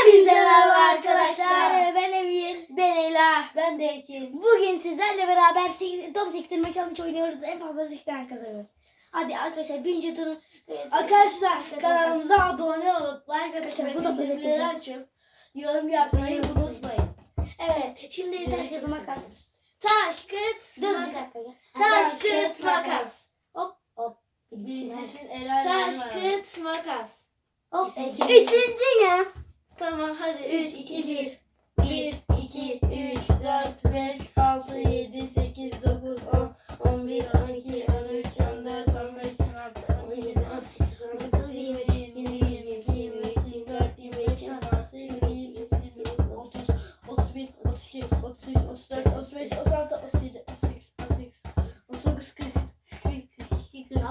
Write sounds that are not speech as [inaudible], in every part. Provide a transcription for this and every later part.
Hepinize merhaba arkadaşlar. Ben Emir. Ben Ela. Ben de Ekin. Bugün sizlerle beraber top sektirme challenge oynuyoruz. En fazla sektiren kazanır. Hadi arkadaşlar birinci turu. Arkadaşlar kanalımıza abone olup like atıp bu bekleyeceğiz. açıp yorum yapmayı Unutmayın. Evet. Şimdi taş kağıt makas.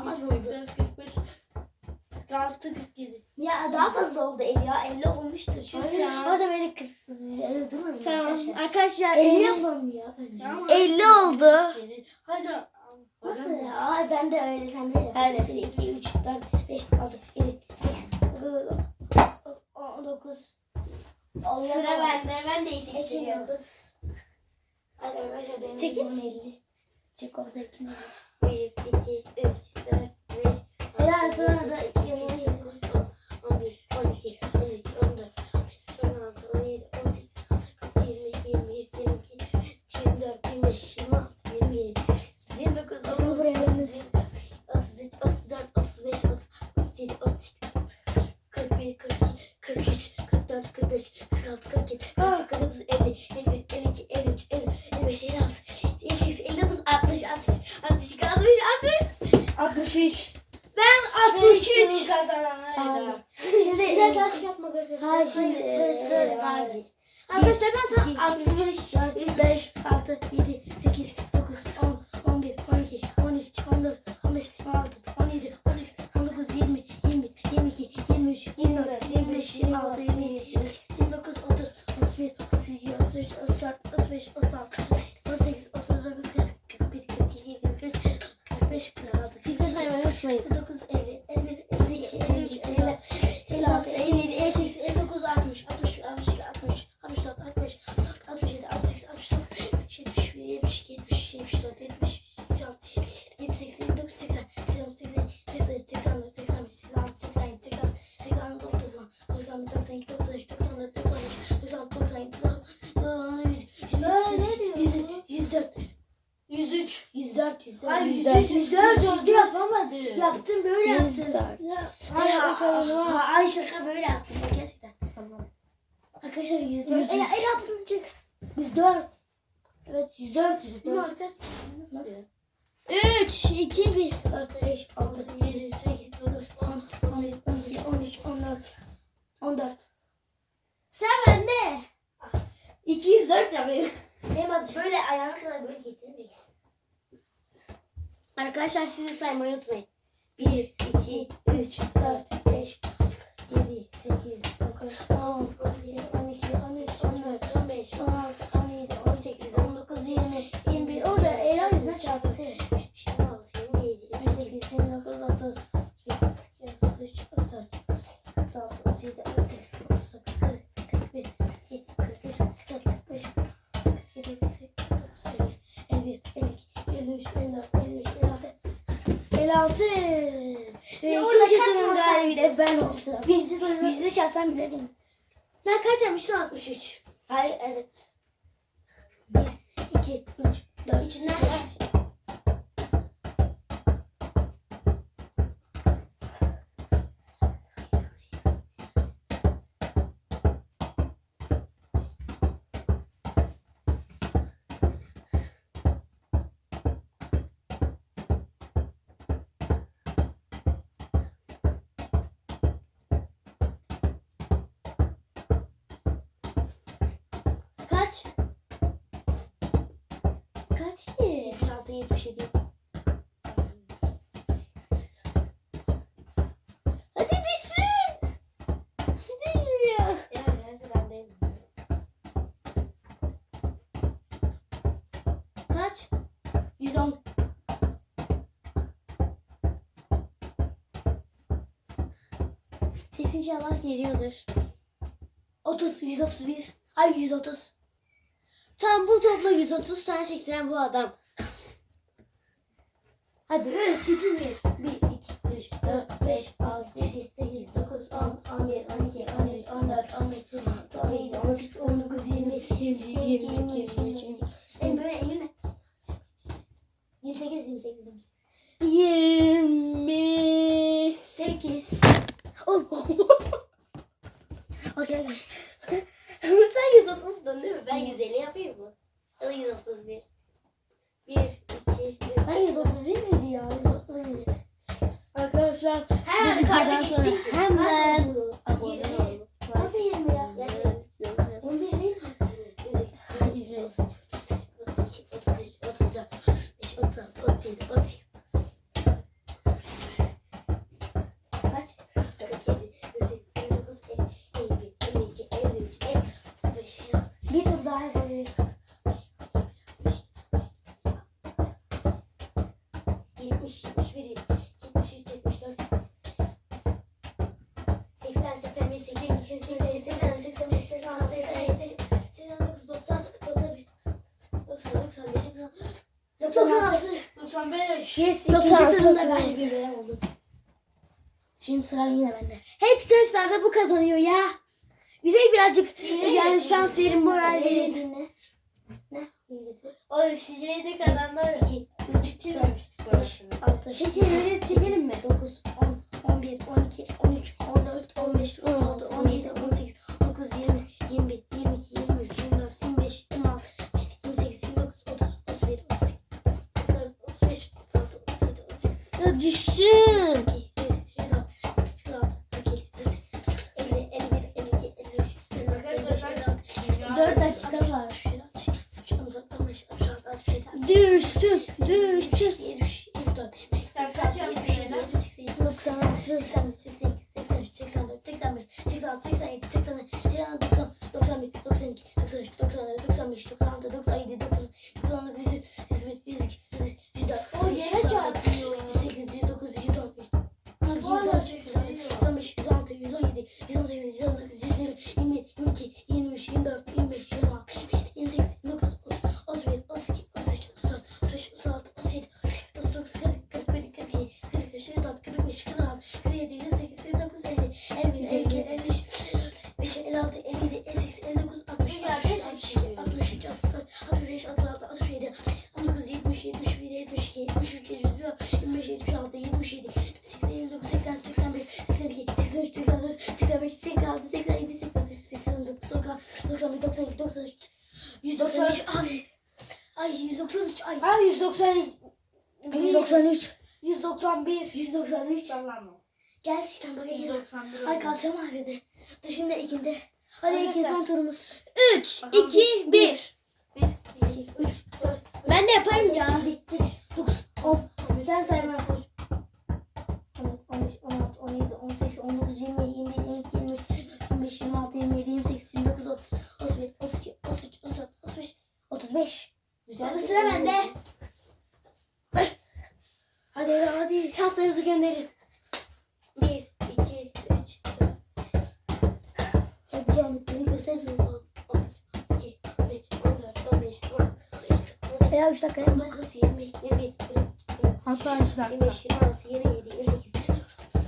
42, 43, Ama 44, 45, 46, 47. Ya daha fazla oldu el ya. 50 olmuştur. Çünkü ya. orada böyle 40 öyle durmadı mı Tamam arkadaşlar? arkadaşlar 50 50 yapalım ya. Tamam. 50 oldu. Hadi. Nasıl ya? Ay ben de öyle sen de. Hadi 1, 2, 3, 4, 5, 6, 7, 8, 9, 10, 19. Sıra bende. Ben de isim 9. Hadi arkadaşlar benim Çekil. Çekil. 50. Çek orada Ekin 50. 1, 2, 3, 4, 5, Helal sonra da iki yanına 8, yedi. 9, 10, 11, 12, 13, 14, 15, 16, 17, 18, 19, 20, 21, 22, 24, 25, 26, 27, 29, 30, Bakın buraya 31, bakınız. 33, 34, 35, 37, 38, 41, 42, 43, 44, 45, 46, 47, 48, 49, 50, 51, 52, 53, 50, 55, 56, 58, 59, 60, 60, 62, 60, 60, 63. ben 63 Tamam. kazananlarım. Şimdi Bir de taş yapma göstereyim. Hayır şimdi burası daha geç. Arkadaşlar ben tam 60, 60. 4, 5, 6, 7, 8, 9, unutmayın. 49, Arkadaşlar 104. 103. El, el çık. 104. Evet 104 104. Nasıl? 3, 2, 1. 4, 5, 6, 7, 8, 9, 10, 11, 12, 13, 14, 14. Sen bende. 204 yapayım. Ne bak böyle ayağına kadar böyle getireceksin. Arkadaşlar sizi saymayı unutmayın. 1, 2, 3, 4, 5, 7, 8, 9, 10, 11, 12, 13, 14, 15, 16, 17, 18, 19, 20, 21. O da Ela yüzüne çarptı. 26, 27, 28, 29, 30, 31, 33, 34, 36, 37, 38, 39, 40, 41, 42, 43, 44, 45, 47, 48, 49, 50, 51, 52, 53, 54, 55, 56, 56. Ve Ya orada ikinci turun sahibi de ben oldum. Birinci turda yüzde çarpsam bilirim. Ben kaç yapmıştım? 63. Hayır evet. 1, 2, 3, 4. İçinden Kaç? Kaç ki? 76, 77. Hadi düşsün. Düşmüyor. Ya nerede bendeyim. Kaç? 110. Ses inşallah geliyordur. 30, 131. Ay 130. Tam bu topla 130 tane çektiren bu adam. Hadi 3, 2, 1. 1, 2, 3, 4, 5, 6, 7, 8, 9, 10, 11, 12, 13, 14, 15, 16, 17, 18, 19, 20, 21, 22, 23, 24. En böyle eline. 28, 28, 28. 28. Oh. [laughs] Okey okey. Sen 130'dun değil mi? Ben 150 yapayım mı? Ya da 131. 1, 2, 3, Ben 131 miydi ya? 131. Arkadaşlar Her videodan karda geçtik. hemen Bir tur daha yapabiliriz. 70, 71, 73, 74, 80, 81, 82, 83, 84, 85, 86, 87, 89, 90, 91, 90, 95, 96, 95. Yes, 96, ikinci turunda ben 95. birbirine oldum. Şimdi sıra yine bende. Hep çalışlarda bu kazanıyor ya. Bize birazcık yani şans verin, moral verin. Dinle. Oğlum şişeyi de kazandı. 2, 3, 4, 5, 6, Şekerleri çekelim mi? 9, 10, 11, 12, 13, 14, 15, 16, 17, 18, 19, 20, 21, 22, 23, 24, 25, 26, 28, 29, 30, 31, 32, 34, 35, 36, 37, 38, Ya düşün. Six hundred. Six hundred. Six hundred. Six hundred. Six hundred. 193. Ay 190 193, 191 193. Yalan Gerçekten bak Ege. 191 Ay kalçam ağrıdı. Dur şimdi ikinde. Hadi Arkadaşlar. son turumuz. 3, Bakalım. 2, 1. 1 2 3 4 Ben de yaparım ya. 7 8 9 10 Sen sayma yapar. 13 14 17 18 19 20 21 22 23 25 26 16, Ya 3 dakika yapma. 19, 20, 21, 22, Hatta 3 25, 26, 27, 28,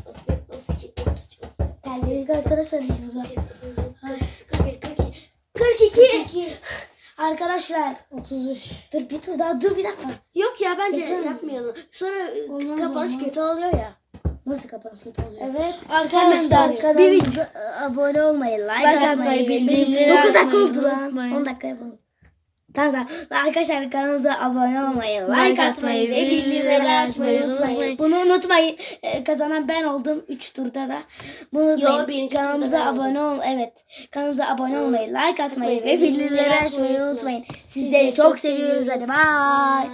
31, 32, 33, Terledik arkadaşlar biz burada. 41, 42. 42. 42. Arkadaşlar 35. Dur bir tur daha dur bir dakika. Yok ya bence Yapalım. yapmayalım. Sonra Olmaz, kapanış olmaz. kötü oluyor ya. Nasıl kapanış kötü oluyor? Evet. Arkadaşlar bir kanalımıza abone olmayı, like, atmayı, bildirimleri bildirimleri 9 dakika oldu lan. unutmayın. 10 dakika yapalım. Tamam tamam. Arkadaşlar kanalımıza abone olmayı, like, Like atmayı ve bildirimleri açmayı unutmayın. Bunu unutmayın. Ee, kazanan ben oldum 3 turda da. Bunu unutmayın. turda kanalımıza abone ol. Evet. Kanalımıza abone olmayı, like atmayı Atmayı ve bildirimleri açmayı unutmayın. Sizleri çok seviyoruz. Hadi bye.